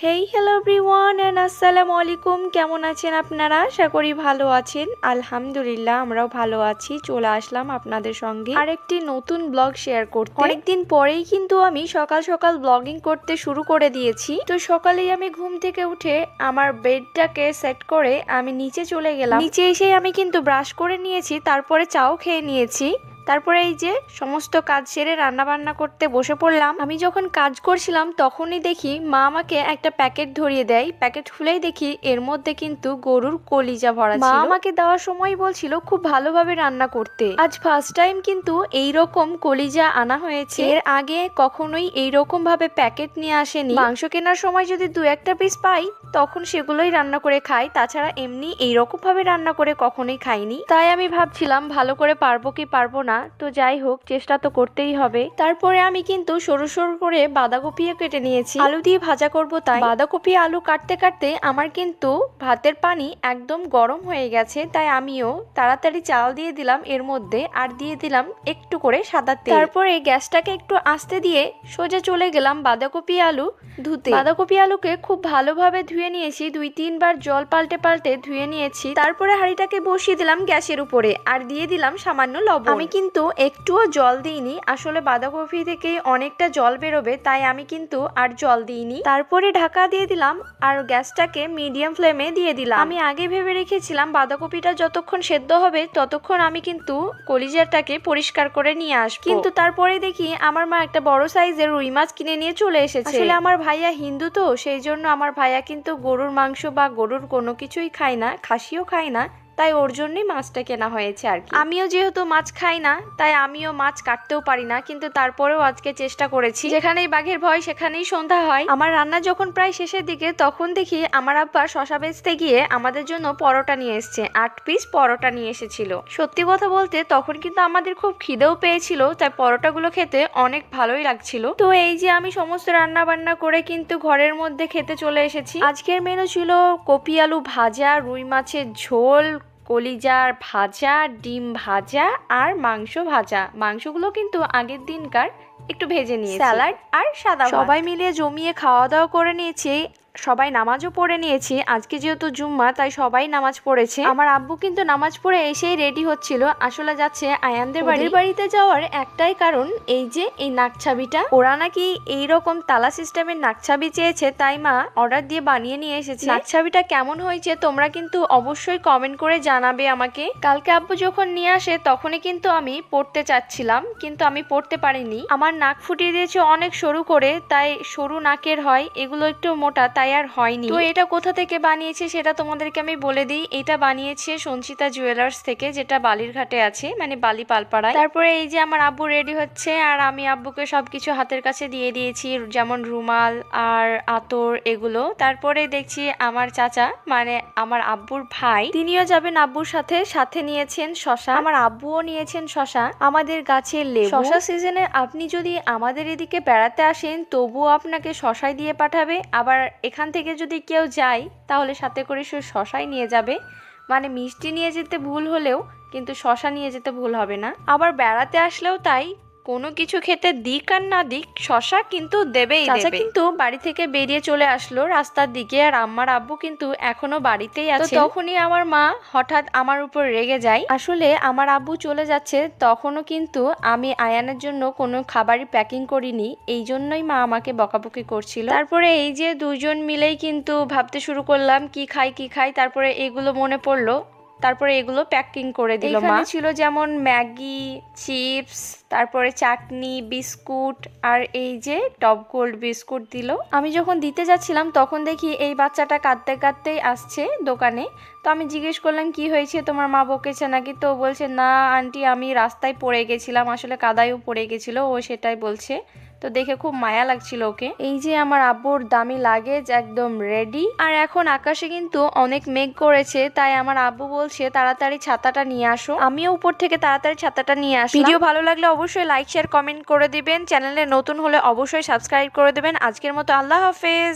Hey hello everyone and আসসালামু আলাইকুম কেমন আছেন আপনারা? আশা করি ভালো আছেন। আলহামদুলিল্লাহ, আমরাও ভালো আছি। চলে আসলাম আপনাদের সঙ্গে আরেকটি নতুন ব্লগ শেয়ার করতে। অনেকদিন পরেই কিন্তু আমি সকাল সকাল ব্লগিং করতে শুরু করে দিয়েছি। তো সকালেই আমি ঘুম থেকে উঠে আমার বেডটাকে সেট করে আমি নিচে চলে গেলাম। নিচে এসে আমি কিন্তু ব্রাশ করে নিয়েছি, তারপরে চাও খেয়ে নিয়েছি। তারপরে এই যে সমস্ত কাজ সেরে রান্না বান্না করতে বসে পড়লাম আমি যখন কাজ করছিলাম তখনই দেখি মা আমাকে একটা প্যাকেট ধরিয়ে দেয়। প্যাকেট খুলেই দেখি এর মধ্যে কিন্তু গরুর কলিজা ভরা মা আমাকে দেওয়ার সময় বলছিল খুব ভালোভাবে রান্না করতে। আজ ফার্স্ট টাইম কিন্তু এই রকম কলিজা আনা হয়েছে। এর আগে কখনোই এই রকম ভাবে প্যাকেট নিয়ে আসেনি। মাংস কেনার সময় যদি দু একটা পিস পাই তখন সেগুলোই রান্না করে খাই। তাছাড়া এমনি এইরকম ভাবে রান্না করে কখনোই খাইনি। তাই আমি ভাবছিলাম ভালো করে পারব কি পারব না। তো যাই হোক, চেষ্টা তো করতেই হবে। তারপরে আমি কিন্তু সরু সরু করে বাঁধাকপিও কেটে নিয়েছি। আলু দিয়ে ভাজা করব তাই। বাঁধাকপি আলু কাটতে কাটতে আমার কিন্তু ভাতের পানি একদম গরম হয়ে গেছে, তাই আমিও তাড়াতাড়ি চাল দিয়ে দিলাম এর মধ্যে আর দিয়ে দিলাম একটু করে সাদা তেল। তারপরে গ্যাসটাকে একটু আস্তে দিয়ে সোজা চলে গেলাম বাঁধাকপি আলু ধুতে। বাঁধাকপি আলুকে খুব ভালোভাবে ধুয়ে নিয়েছি, দুই তিনবার জল পাল্টে পাল্টে ধুয়ে নিয়েছি। তারপরে হাঁড়িটাকে বসিয়ে দিলাম গ্যাসের উপরে আর দিয়ে দিলাম সামান্য লবণ। আমি কিন্তু একটুও জল দিইনি। আসলে বাঁধাকপি থেকে অনেকটা জল বেরোবে, তাই আমি কিন্তু আর জল দিইনি। তারপরে ঢাকা দিয়ে দিলাম আর গ্যাসটাকে মিডিয়াম ফ্লেমে দিয়ে দিলাম। আমি আগে ভেবে রেখেছিলাম বাঁধাকপিটা যতক্ষণ সেদ্ধ হবে ততক্ষণ আমি কিন্তু কলিজাটাকে পরিষ্কার করে নিয়ে আসব। কিন্তু তারপরে দেখি আমার মা একটা বড় সাইজের রুই মাছ কিনে নিয়ে চলে এসেছে। আসলে আমার ভাইয়া হিন্দু তো, সেই জন্য আমার ভাইয়া কিন্তু গরুর মাংস বা গরুর কোনো কিছুই খায় না, খাসিও খায় না। তাই ওর জন্যই মাছটা কেনা হয়েছে আর আমিও যেহেতু মাছ খাই না, তাই আমিও মাছ কাটতেও পারি না, কিন্তু তারপরেও আজকে চেষ্টা করেছি। যেখানেই বাঘের ভয়, সেখানেই সন্ধ্যা হয়। আমার রান্না যখন প্রায় শেষের দিকে, তখন দেখি আমার আব্বা শশা বেচতে গিয়ে আমাদের জন্য পরোটা নিয়ে এসছে, আট পিস পরোটা নিয়ে এসেছিল। সত্যি কথা বলতে, তখন কিন্তু আমাদের খুব খিদেও পেয়েছিল, তাই পরোটাগুলো খেতে অনেক ভালোই লাগছিল। তো এই যে আমি সমস্ত রান্না বান্না করে কিন্তু ঘরের মধ্যে খেতে চলে এসেছি। আজকের মেনু ছিল কপি আলু ভাজা, রুই মাছের ঝোল কলিজার ভাজা ডিম ভাজা আর মাংস ভাজা। মাংসগুলো কিন্তু আগের দিনকার একটু ভেজে নিয়ে স্যালাড আর সাদা সবাই মিলে জমিয়ে খাওয়া দাওয়া করে নিয়েছি। সবাই নামাজও পড়ে নিয়েছি। আজকে যেহেতু জুম্মা তাই সবাই নামাজ পড়েছে। আমার আব্বু কিন্তু নামাজ পড়ে এসেই রেডি হচ্ছিল। আসলে যাচ্ছে আয়ানদের বাড়ির বাড়িতে যাওয়ার একটাই কারণ এই যে এই নাকছাবিটা। ওরা নাকি এই রকম তালা সিস্টেমের নাকছাবি চেয়েছে তাই মা অর্ডার দিয়ে বানিয়ে নিয়ে এসেছে। নাকছাবিটা কেমন হয়েছে তোমরা কিন্তু অবশ্যই কমেন্ট করে জানাবে আমাকে। কালকে আব্বু যখন নিয়ে আসে তখনই কিন্তু আমি পড়তে চাচ্ছিলাম কিন্তু আমি পড়তে পারিনি। আমার নাক ফুটিয়ে দিয়েছে অনেক সরু করে তাই সরু নাকের হয় এগুলো একটু মোটা তাই আর হয়নি। তো এটা কোথা থেকে বানিয়েছে সেটা তোমাদেরকে আমি বলে দিই। এটা বানিয়েছে সঞ্চিতা জুয়েলার্স থেকে, যেটা বালিরঘাটে আছে মানে বালি পালপাড়ায়। তারপরে এই যে আমার আব্বু রেডি হচ্ছে, আর আমি আব্বুকে সবকিছু হাতের কাছে দিয়ে দিয়েছি, যেমন রুমাল আর আতর এগুলো। তারপরে দেখছি আমার চাচা মানে আমার আব্বুর ভাই, তিনিও যাবেন আব্বুর সাথে। সাথে নিয়েছেন শশা। আমার আব্বুও নিয়েছেন শশা। আমাদের গাছের লেবু। শশা সিজনে আপনি যদি আমাদের এদিকে বেড়াতে আসেন, তবুও আপনাকে শশাই দিয়ে পাঠাবে। আবার এখান থেকে যদি কেউ যায়, তাহলে সাথে করে সে শশাই নিয়ে যাবে। মানে মিষ্টি নিয়ে যেতে ভুল হলেও কিন্তু শশা নিয়ে যেতে ভুল হবে না। আবার বেড়াতে আসলেও তাই কোনো কিছু খেতে দিক আর না দিক শশা কিন্তু দেবেই চাচা কিন্তু বাড়ি থেকে বেরিয়ে চলে আসলো রাস্তার দিকে আর আমার আব্বু কিন্তু এখনও বাড়িতেই আছে। তখনই আমার মা হঠাৎ আমার উপর রেগে যায়। আসলে আমার আব্বু চলে যাচ্ছে তখনও কিন্তু আমি আয়ানের জন্য কোনো খাবারই প্যাকিং করিনি এই জন্যই মা আমাকে বকাবকি করছিল। তারপরে এই যে দুজন মিলেই কিন্তু ভাবতে শুরু করলাম কি খাই কি খাই তারপরে এগুলো মনে পড়ল। তারপরে এগুলো প্যাকিং করে দিল মা। ছিল যেমন ম্যাগি, চিপস, তারপরে চাটনি, বিস্কুট আর এই যে টপ গোল্ড বিস্কুট দিল। আমি যখন দিতে যাচ্ছিলাম তখন দেখি এই বাচ্চাটা কাঁদতে কাঁদতেই আসছে দোকানে। তো আমি জিজ্ঞেস করলাম, কি হয়েছে? তোমার মা বকেছে নাকি? তো বলছে, না, আন্টি, আমি রাস্তায় পড়ে গেছিলাম। আসলে কাদায়ও পড়ে গেছিল, ও সেটাই বলছে। তো দেখে খুব মায়া লাগছিল ওকে। এই যে আমার আব্বুর দামি লাগেজ একদম রেডি আর এখন আকাশে কিন্তু অনেক মেঘ করেছে, তাই আমার আব্বু বলছে তাড়াতাড়ি ছাতাটা নিয়ে আসো। আমিও উপর থেকে তাড়াতাড়ি ছাতাটা নিয়ে আসি ভিডিও ভালো লাগলে অবশ্যই লাইক শেয়ার কমেন্ট করে দিবেন। চ্যানেলে নতুন হলে অবশ্যই সাবস্ক্রাইব করে দেবেন। আজকের মতো আল্লাহ হাফেজ।